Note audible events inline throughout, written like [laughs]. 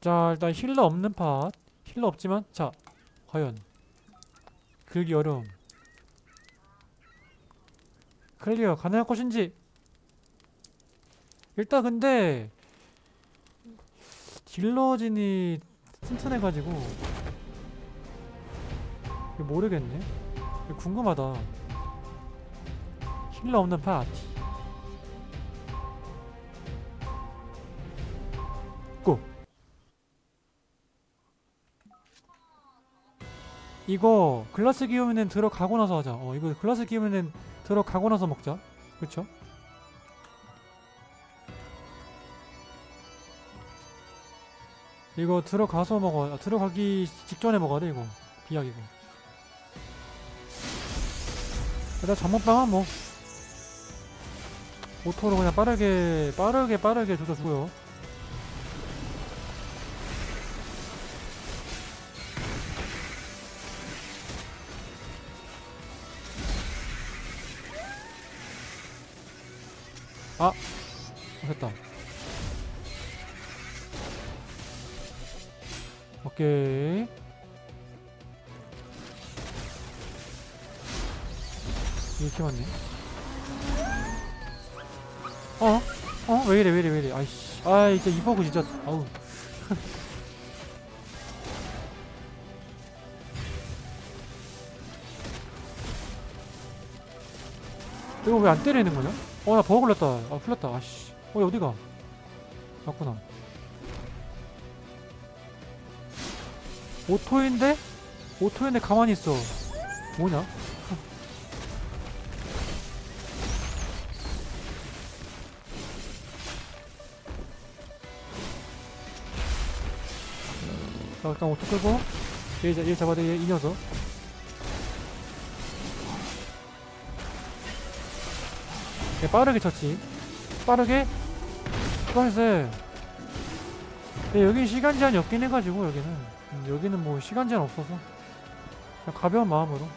자 일단 힐러 없는 팟. 힐러 없지만 자 과연. 긁기 어려움. 클리어 가능할 것인지. 일단 근데 딜러진이 튼튼해가지고 모르겠네. 궁금하다. 힐러 없는 파티 이거 글라스 기우면은 들어가고 나서 하자. 어 이거 글라스 기우면은 들어가고 나서 먹자. 그쵸? 이거 들어가서 먹어. 아, 들어가기 직전에 먹어야 돼 이거. 비약이고. 일단 잠못방은 뭐. 오토로 그냥 빠르게 빠르게 빠르게 조져주고요 아 됐다 오케이 이렇게 맞네 어? 어? 왜 이래 왜 이래 왜 이래 아이씨 아 진짜 이 버그 진짜 아우 [laughs] 이거 왜 안 때리는 거냐? 어나 버그 걸렸다. 아 풀렸다. 아씨. 어얘 어디가? 맞구나. 오토인데? 오토인데 가만히 있어. 뭐냐? 자 일단 오토 끄고. 얘, 얘 잡아야 돼, 얘, 이 녀석 얘 빠르게 쳤지 빠르게. 나이스. 네, 여기 시간 제한이 없긴 해가지고 여기는. 음, 여기는 뭐 시간 제한 없어서. 그냥 가벼운 마음으로.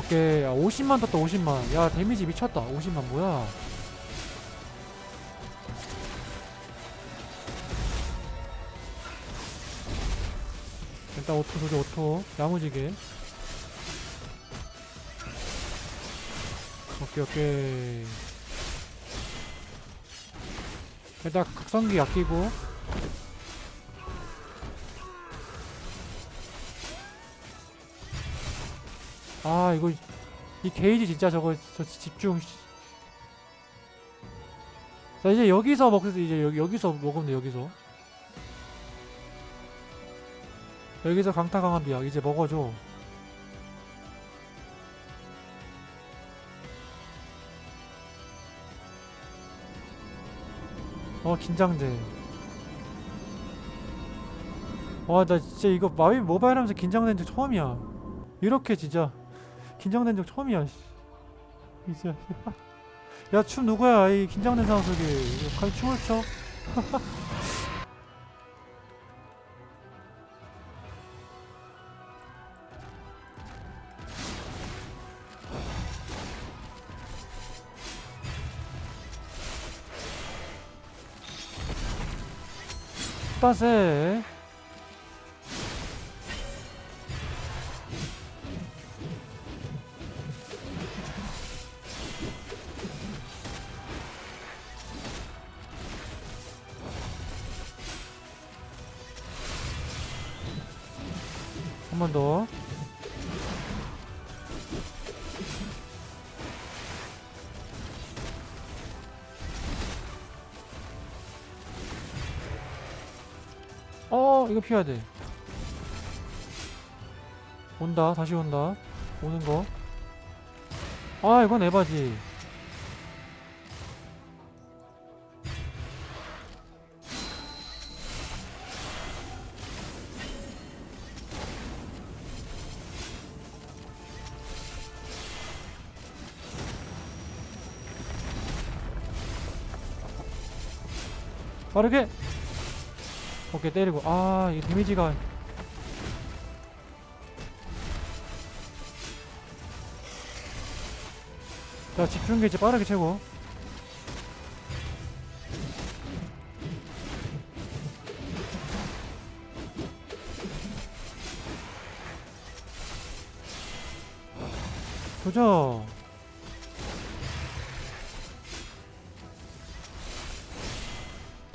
오케이. 야 50만 떴다 50만. 야 데미지 미쳤다. 50만 뭐야 일단 오토 조져 오토. 야무지게. 오케이 오케이. 일단 각성기 아끼고. 아 이거 이 게이지 진짜 저거 저 집중. 씨. 자 이제 여기서 먹어서 이제 여기 여기서 먹으면 돼 여기서 여기서 강타 강한 비약 이제 먹어줘. 어 긴장돼. 와 나 진짜 이거 마비 모바일 하면서 긴장된 적 처음이야. 이렇게 진짜 긴장된 적 처음이야 씨. 진짜 [laughs] 야춤 누구야? 이 긴장된 상황 속에. 칼 춤을 춰 [laughs] 한 이거 피해야 돼. 온다, 다시 온다. 오는 거. 아, 이건 에바지. 빠르게 오케이 때리고 아 이게 데미지가. 자 집중게 이제 빠르게 채고. 도전.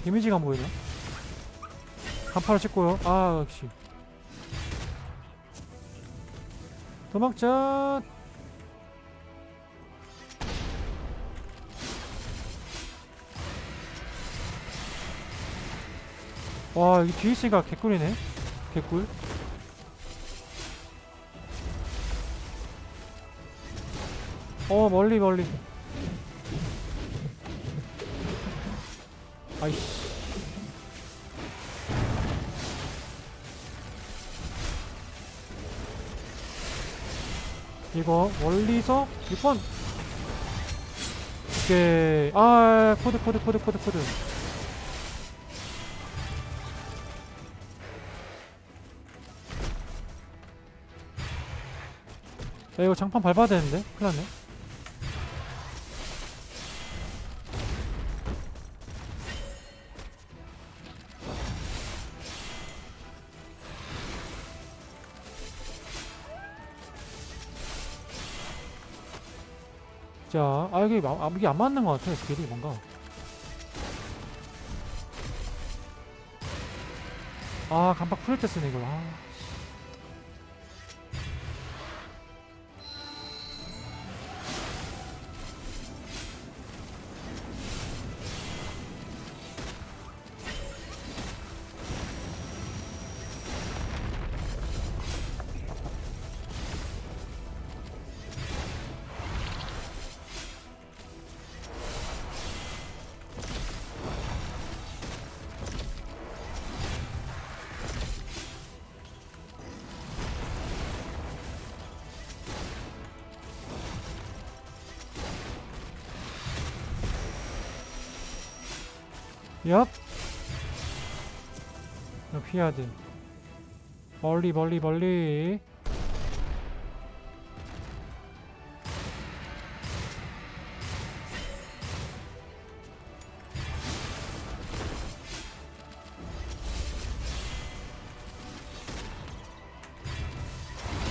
데미지가 안 보이나? 간파를 찍고요. 아 역시. 도망쳐. 와 여기 뒤에 있으니까 개꿀이네. 개꿀. 어 멀리 멀리. 아이씨 이거 멀리서 6번 오케이. 아 코드 코드 코드 코드 코드. 야 이거 장판 밟아야 되는데? 큰일 났네 자, 아 이게 마- 아, 이게 안 맞는 것 같아 스킬이 뭔가. 아 간pak 풀릴 때 쓰네 이걸. 아. 얍. 이거 피해야 돼. 멀리 멀리 멀리.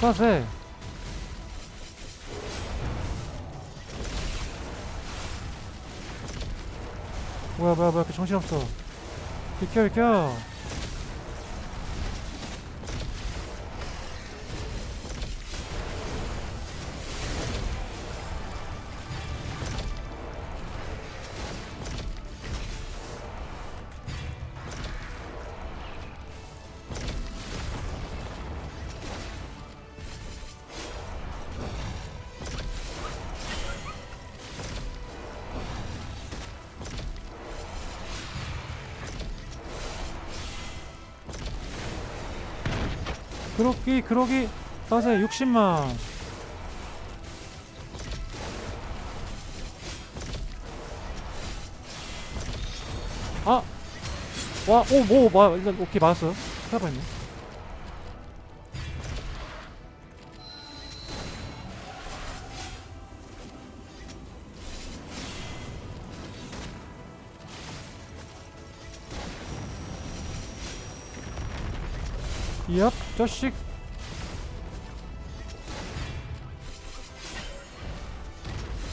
빠세. 뭐야 뭐야 뭐야 그 정신없어. 비켜 비켜 그러기 그러기 따세 60만 아! 와, 오, 뭐, 뭐, 일단, 오케이, 맞았어. 살아봤네. 얍, 자식.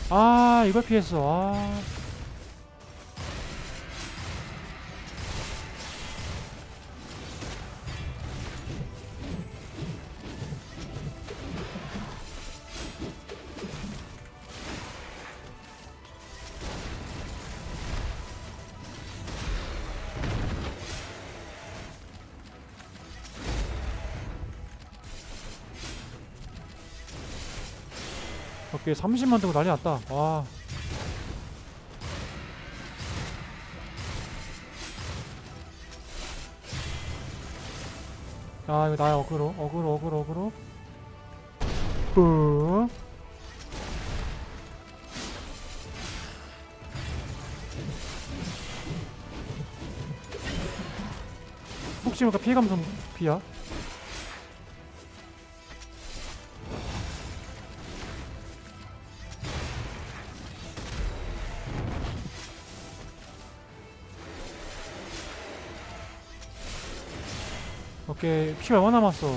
아, 이걸 피했어. 아. 오케이 30만 들고 난리 났다 와 아, 이거 나의 어그로, 어그로, 어그로, 어그로. 뿌. 혹시 모르니까 피해 감소 피야? 오케이 피 얼마 남았어?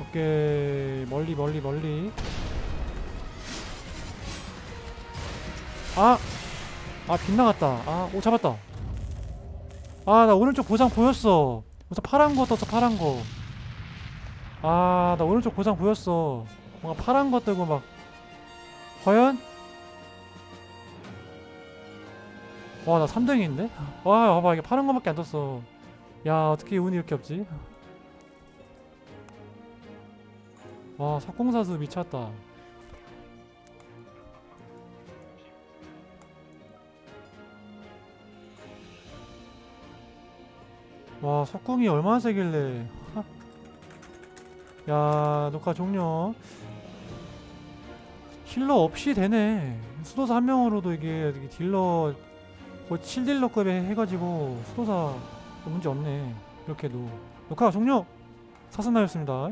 오케이 멀리 멀리 멀리. 아! 아 빗나갔다. 아오 잡았다. 아 나 오른쪽 보상 보였어. 무슨 파란 거 떴어 파란 거아 나 오른쪽 보상 보였어. 뭔가 파란 거 뜨고 막 과연? 와 나 3등인데? 와 봐봐 이게 파란 거밖에 안 떴어 야 어떻게 운이 이렇게 없지? 와 석공사수 미쳤다 와 석궁이 얼마나 세길래 야 녹화 종료 힐러 없이 되네. 수도사 한 명으로도 이게 딜러 뭐 7딜러급에 해가지고 수도사 문제 없네. 이렇게도. 녹화 종료! 사선나였습니다